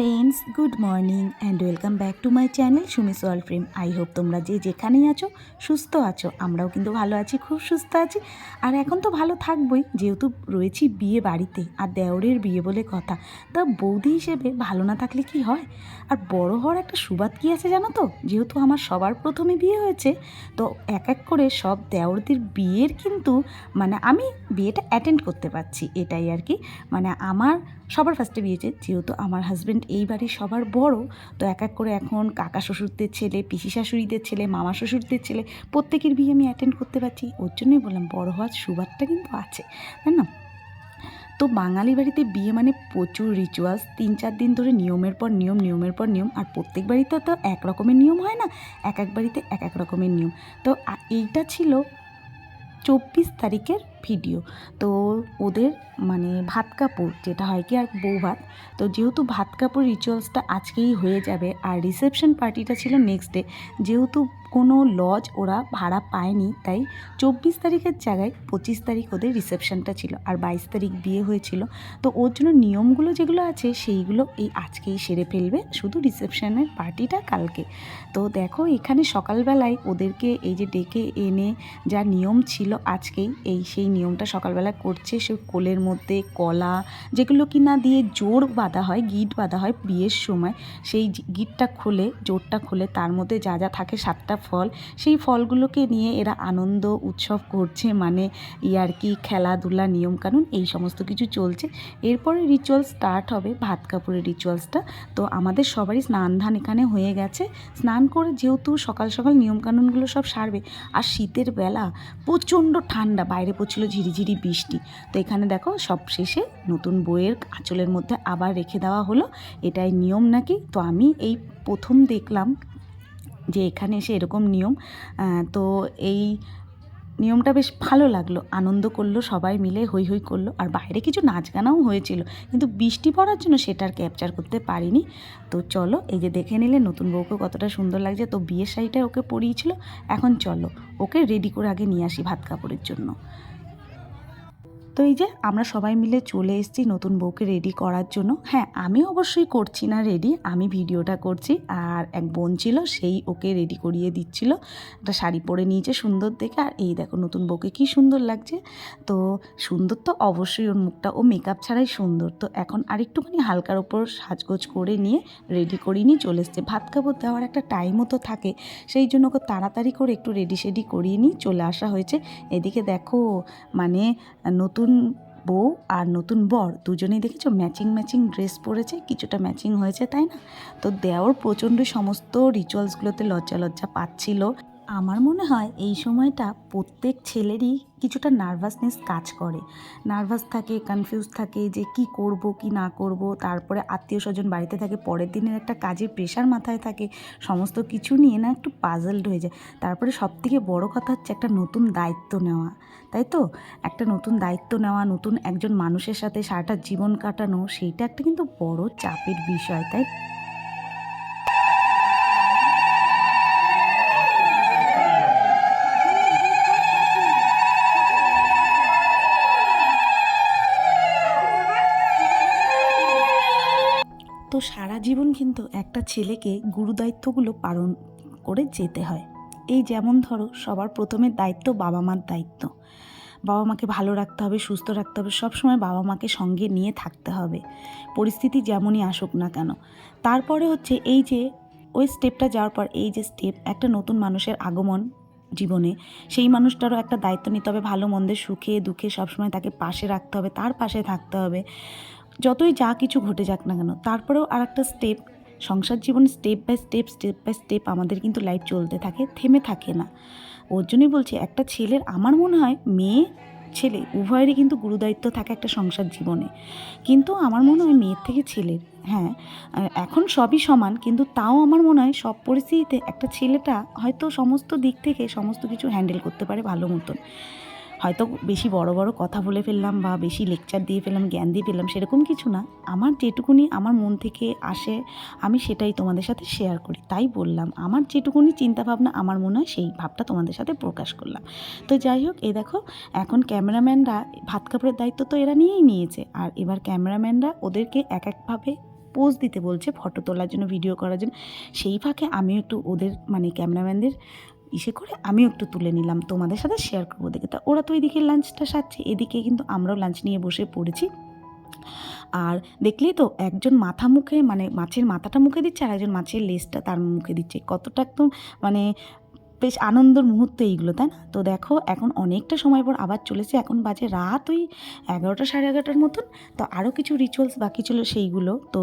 Friends good morning and welcome back to my channel Sumi সোয়াল ফ্রেম I hope তোমরা যে যেখানেই আছো, সুস্থ আছো। আমরাও কিন্তু ভালো আছি, খুব সুস্থ আছি। আর এখন তো ভালো থাকবোই, যেহেতু রয়েছি বিয়ে বাড়িতে, আর দেওরের বিয়ে বলে কথা। তা বৌদি হিসেবে ভালো না থাকলে কি হয়? আর বড় হওয়ার একটা সুবাদ কী আছে জানো তো? যেহেতু আমার সবার প্রথমে বিয়ে হয়েছে, তো এক এক করে সব দেওরদের বিয়ের কিন্তু মানে আমি বিয়েটা অ্যাটেন্ড করতে পারছি, এটাই আর কি। মানে আমার, সবার ফার্স্টে বিয়েছে যেহেতু আমার হাজব্যান্ড এই বাড়ির সবার বড়। তো এক এক করে এখন কাকা শ্বশুরদের ছেলে, পিসি শাশুড়িদের ছেলে, মামা শ্বশুরদের ছেলে, প্রত্যেকের বিয়ে আমি অ্যাটেন্ড করতে পারছি। ওর জন্যই বললাম, বড় হওয়ার সুবাদটা কিন্তু আছে, তাই না? তো বাঙালি বাড়িতে বিয়ে মানে প্রচুর রিচুয়ালস তিন চার দিন ধরে নিয়মের পর নিয়ম, নিয়মের পর নিয়ম। আর প্রত্যেক বাড়িতে তো এক রকমের নিয়ম হয় না? এক এক বাড়িতে এক এক রকমের নিয়ম। তো এইটা ছিল চব্বিশ তারিখের ভিডিও। তো ওদের মানে ভাত কাপড়, যেটা হয় কি আর বউ ভাত, তো যেহেতু ভাত কাপড় রিচুয়ালসটা আজকেই হয়ে যাবে, আর রিসেপশন পার্টিটা ছিল নেক্সট ডে যেহেতু কোনো লজ ওরা ভাড়া পায়নি, তাই চব্বিশ তারিখের জায়গায় পঁচিশ তারিখ ওদের রিসেপশনটা ছিল, আর বাইশ তারিখ বিয়ে হয়েছিল। তো ওর জন্য নিয়মগুলো যেগুলো আছে, সেইগুলো এই আজকেই সেরে ফেলবে, শুধু রিসেপশনের পার্টিটা কালকে। তো দেখো, এখানে সকালবেলায় ওদেরকে এই যে ডেকে এনে যা নিয়ম ছিল আজকেই, এই সেই নিয়মটা সকালবেলা করছে, সে কোলের মধ্যে কলা যেগুলো কি না দিয়ে জোর বাঁধা হয়, গিট বাঁধা হয় বিয়ের সময়, সেই গিটটা খুলে, জোরটা খুলে, তার মধ্যে যা যা থাকে সাতটা ফল, সেই ফলগুলোকে নিয়ে এরা আনন্দ উৎসব করছে মানে ইয়ার্কি খেলাধুলা, নিয়মকানুন, এই সমস্ত কিছু চলছে। এরপরে রিচুয়াল স্টার্ট হবে, ভাত কাপড়ের রিচুয়ালসটা তো আমাদের সবারই স্নান ধান এখানে হয়ে গেছে। স্নান করে যেহেতু সকাল সকাল নিয়মকানুনগুলো সব সারবে, আর শীতের বেলা প্রচণ্ড ঠান্ডা, বাইরে পড়ছিল ঝিরিঝিরি বৃষ্টি। তো এখানে দেখো সব শেষে নতুন বইয়ের আঁচলের মধ্যে আবার রেখে দেওয়া হলো। এটাই নিয়ম নাকি? তো আমি এই প্রথম দেখলাম যে এখানে এসে এরকম নিয়ম। তো এই নিয়মটা বেশ ভালো লাগল। আনন্দ করল, সবাই মিলে হই হই করল। আর বাইরে কিছু নাচ গানাও হয়েছিল। কিন্তু বৃষ্টি পড়ার জন্য সেটা আর ক্যাপচার করতে পারিনি। তো চলো, এই যে দেখে নিলে নতুন বউকে কতটা সুন্দর লাগছে। তো বিয়ের শাড়িটা ওকে পরিয়েছিল। এখন চলো, ওকে রেডি করে আগে নিয়ে আসি ভাত কাপড়ের জন্য। তো এই যে আমরা সবাই মিলে চলে এসেছি নতুন বউকে রেডি করার জন্য। হ্যাঁ আমি অবশ্যই করছি না রেডি আমি ভিডিওটা করছি। আর এক বোন ছিল, সেই ওকে রেডি করিয়ে দিচ্ছিল। একটা শাড়ি পরে নিয়েছে সুন্দর দেখে। আর এই দেখো নতুন বউকে কি সুন্দর লাগছে। তো সুন্দর তো অবশ্যই ওর মুখটা, ও মেকআপ ছাড়াই সুন্দর। তো এখন আর একটুখানি হালকার ওপর সাজগোজ করে নিয়ে রেডি করিয়ে নিয়ে চলে এসছে। ভাত কাপড় দেওয়ার একটা টাইমও তো থাকে। সেই জন্য ওকে তাড়াতাড়ি করে একটু রেডি সেডি করিয়ে নিয়ে চলে আসা হয়েছে। এদিকে দেখো মানে নতুন বউ আর নতুন বর দুজনেই দেখেছ? ম্যাচিং ম্যাচিং ড্রেস পরেছে, কিছুটা ম্যাচিং হয়েছে, তাই না? তো দেওর প্রচণ্ড সমস্ত রিচুয়ালসগুলোতে লজ্জা লজ্জা পাচ্ছিল। আমার মনে হয় এই সময়টা প্রত্যেক ছেলেরই কিছুটা নার্ভাসনেস কাজ করে। নার্ভাস থাকে কনফিউজ থাকে যে কি করব, কি না করব, তারপরে আত্মীয় স্বজন বাড়িতে থাকে, পরের দিনের একটা কাজের প্রেশার মাথায় থাকে, সমস্ত কিছু নিয়ে না একটু পাজলড হয়ে যায়। তারপরে সবথেকে বড় কথা হচ্ছে একটা নতুন দায়িত্ব নেওয়া, তাই তো? একটা নতুন দায়িত্ব নেওয়া, নতুন একজন মানুষের সাথে সারাটা জীবন কাটানো, সেইটা একটা কিন্তু বড় চাপের বিষয়, তাই জীবন কিন্তু একটা ছেলেকে গুরুদায়িত্বগুলো পালন করে যেতে হয়। এই যেমন ধরো, সবার প্রথমে দায়িত্ব বাবা মার দায়িত্ব। বাবা মাকে ভালো রাখতে হবে, সুস্থ রাখতে হবে, সবসময় বাবা মাকে সঙ্গে নিয়ে থাকতে হবে। পরিস্থিতি যেমনই আসুক না কেন। তারপরে হচ্ছে এই যে, ওই স্টেপটা যাওয়ার পর এই যে স্টেপ একটা নতুন মানুষের আগমন জীবনে, সেই মানুষটারও একটা দায়িত্ব নিতে হবে, ভালো মন্দে সুখে দুঃখে সবসময় তাকে পাশে রাখতে হবে, তার পাশে থাকতে হবে। যতই যা কিছু ঘটে যাক না কেন, তারপরেও আর একটা স্টেপ সংসার জীবন step by step step by step আমাদের কিন্তু লাইফ চলতে থাকে, থেমে থাকে না। ওর জন্যই বলছি, একটা ছেলের আমার মনে হয় মেয়ে, ছেলে, উভয়েরই কিন্তু গুরুদায়িত্ব থাকে একটা সংসার জীবনে। কিন্তু আমার মনে হয় মেয়ের থেকে ছেলের হ্যাঁ এখন সবই সমান, কিন্তু তাও আমার মনে হয় সব পরিস্থিতিতে একটা ছেলেটা হয়তো সমস্ত দিক থেকে সমস্ত কিছু হ্যান্ডেল করতে পারে ভালো মতন। হয়তো বেশি বড় বড় কথা বলে ফেললাম বা বেশি লেকচার দিয়ে ফেললাম, জ্ঞান দিয়ে ফেললাম, সেরকম কিছু না। আমার যেটুকুনি আমার মন থেকে আসে, আমি সেটাই তোমাদের সাথে শেয়ার করি। তাই বললাম, আমার যেটুকুনি চিন্তাভাবনা, আমার মনে হয় সেই ভাবটা তোমাদের সাথে প্রকাশ করলাম। তো যাই হোক, এই দেখো, এখন ক্যামেরাম্যানরা ভাত কাপড়ের দায়িত্ব তো এরা নিয়েই নিয়েছে। আর এবার ক্যামেরাম্যানরা ওদেরকে এক একভাবে পোজ দিতে বলছে ফটো তোলার জন্য ভিডিও করার জন্য। সেই ফাঁকে আমিও একটু ওদের মানে ক্যামেরাম্যানদের ইসে করে আমিও একটু তুলে নিলাম, তোমাদের সাথে শেয়ার করব দেখে। তা ওরা তো এদিকে লাঞ্চটা সারছে, এদিকে কিন্তু আমরাও লাঞ্চ নিয়ে বসে পড়েছি। আর দেখলেই তো একজন মাথা মুখে মানে মাছের মাথাটা মুখে দিচ্ছে আর একজন মাছের লেজটা তার মুখে দিচ্ছে। কতটা একদম মানে বেশ আনন্দের মুহূর্ত এইগুলো, তাই না? তো দেখো, এখন অনেকটা সময় পর আবার চলেছে। এখন বাজে রাত ওই এগারোটা সাড়ে এগারোটার মতন। তো আরও কিছু রিচুয়ালস বাকি ছিল সেইগুলো। তো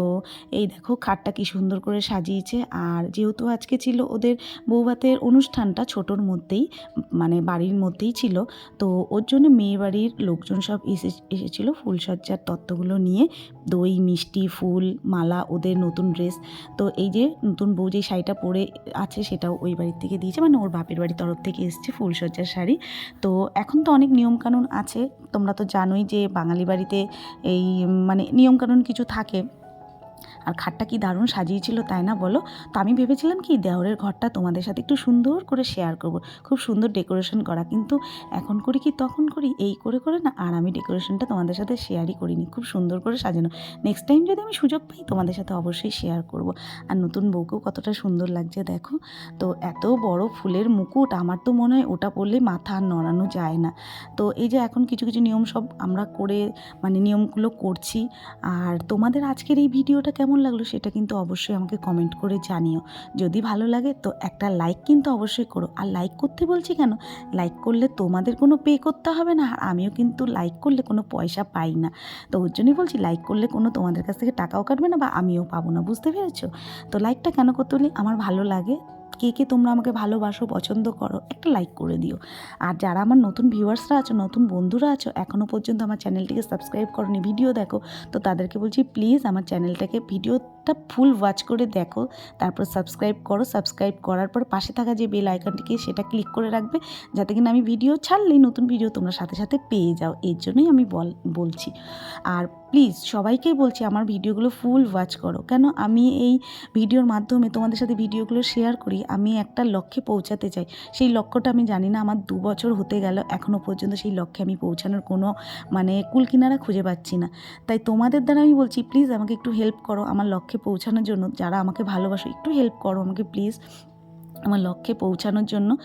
এই দেখো, খাটটা কি সুন্দর করে সাজিয়েছে। আর যেহেতু আজকে ছিল ওদের বৌভাতের অনুষ্ঠানটা ছোটোর মধ্যেই মানে বাড়ির মধ্যেই ছিল, তো ওর জন্য মেয়ে বাড়ির লোকজন সব এসে, এসেছিল ফুলসজ্জার তত্ত্বগুলো নিয়ে। দই, মিষ্টি, ফুল, মালা, ওদের নতুন ড্রেস তো এই যে নতুন বউ যে শাড়িটা পরে আছে সেটাও ওই বাড়ির থেকে দিয়েছে। মানে ওর বাপের বাড়ির তরফ থেকে এসছে ফুলসজ্জার শাড়ি। তো এখন তো অনেক নিয়মকানুন আছে। তোমরা তো জানোই যে বাঙালি বাড়িতে এই মানে নিয়মকানুন কিছু থাকে। আর খাটটা কি দারুণ সাজিয়েছিল, তাই না বলো? তো আমি ভেবেছিলাম কি, দেওরের ঘরটা তোমাদের সাথে একটু সুন্দর করে শেয়ার করব। খুব সুন্দর ডেকোরেশন করা, কিন্তু এখন করি কি, তখন করি, এই করে করে না? আর আমি ডেকোরেশনটা তোমাদের সাথে শেয়ারই করিনি, খুব সুন্দর করে সাজানো। নেক্সট টাইম যদি আমি সুযোগ পাই, তোমাদের সাথে অবশ্যই শেয়ার করব। আর নতুন বউকেও কতটা সুন্দর লাগছে, দেখো। তো এত বড় ফুলের মুকুট, আমার তো মনে হয় ওটা পরলে মাথা আর নড়ানো যায় না। তো এই যে এখন কিছু কিছু নিয়ম সব আমরা করে মানে নিয়মগুলো করছি। আর তোমাদের আজকের এই ভিডিওটা কেমন লাগল সেটা কিন্তু অবশ্যই আমাকে কমেন্ট করে জানিও। যদি ভালো লাগে তো একটা লাইক কিন্তু অবশ্যই করো। আর লাইক করতে বলছি কেন? লাইক করলে তোমাদের কোনো পে করতে হবে না, আর আমিও কিন্তু লাইক করলে কোনো পয়সা পাই না। তো ওর জন্যই বলছি লাইক করলে কোনো তোমাদের কাছ থেকে টাকাও কাটবে না বা আমিও পাবো না, বুঝতে পেরেছ? তো লাইকটা কেন করতে বলি? আমার ভালো লাগে কে কে তোমরা আমাকে ভালোবাসো, পছন্দ করো, একটা লাইক করে দিও। আর যারা আমার নতুন ভিউয়ার্সরা আছো, নতুন বন্ধুরা আছো এখনও পর্যন্ত আমার চ্যানেলটিকে সাবস্ক্রাইব করনি ভিডিও দেখো, তো তাদেরকে বলছি প্লিজ আমার চ্যানেলটাকে ভিডিওটা ফুল ওয়াচ করে দেখো, তারপর সাবস্ক্রাইব করো সাবস্ক্রাইব করার পর পাশে থাকা যে বেল আইকনটিকে সেটা ক্লিক করে রাখবে, যাতে কিনা আমি ভিডিও ছাড়লেই নতুন ভিডিও তোমরা সাথে সাথে পেয়ে যাও, এর জন্যই আমি বল, বলছি। আর প্লিজ সবাইকেই বলছি আমার ভিডিওগুলো ফুল ওয়াচ করো, কেন আমি এই ভিডিওর মাধ্যমে তোমাদের সাথে ভিডিওগুলো শেয়ার করি, আমি একটা লক্ষ্যে পৌঁছাতে চাই। সেই লক্ষ্যটা আমি জানি না, আমার দু বছর হতে গেল এখনও পর্যন্ত সেই লক্ষ্যে আমি পৌঁছানোর কোনো মানে কুলকিনারা খুঁজে পাচ্ছি না। তাই তোমাদের দ্বারা আমি বলছি প্লিজ আমাকে একটু হেল্প করো, আমার লক্ষ্যে পৌঁছানোর জন্য, যারা আমাকে ভালোবাসো, একটু হেল্প করো আমাকে প্লিজ আমার লক্ষ্যে পৌঁছানোর জন্য।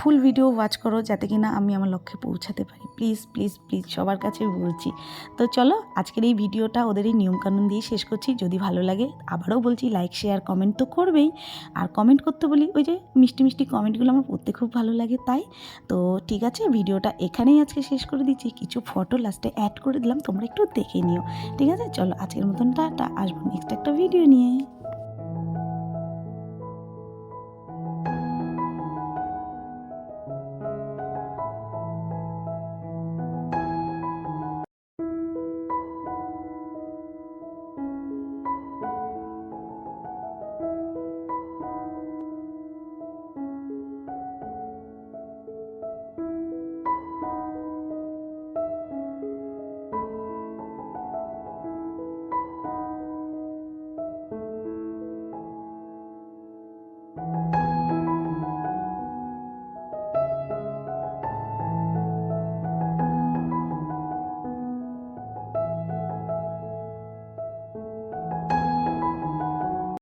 ফুল ভিডিও ওয়াচ করো যাতে কিনা আমি আমার লক্ষ্যে পৌঁছাতে পারি। প্লিজ প্লিজ প্লিজ সবার কাছে বলছি। তো চলো, আজকের এই ভিডিওটা ওদের এই নিয়মকানুন দিয়ে শেষ করছি। যদি ভালো লাগে, আবারও বলছি লাইক শেয়ার কমেন্ট তো করবেই। আর কমেন্ট করতে বলি, ওই যে মিষ্টি মিষ্টি কমেন্টগুলো আমার পড়তে খুব ভালো লাগে, তাই। তো ঠিক আছে ভিডিওটা এখানেই আজকে শেষ করে দিচ্ছি। কিছু ফটো লাস্টে অ্যাড করে দিলাম, তোমরা একটু দেখে নিও। ঠিক আছে, চলো, আজকের মতন টাটা। আসব নেক্সট একটা ভিডিও নিয়ে।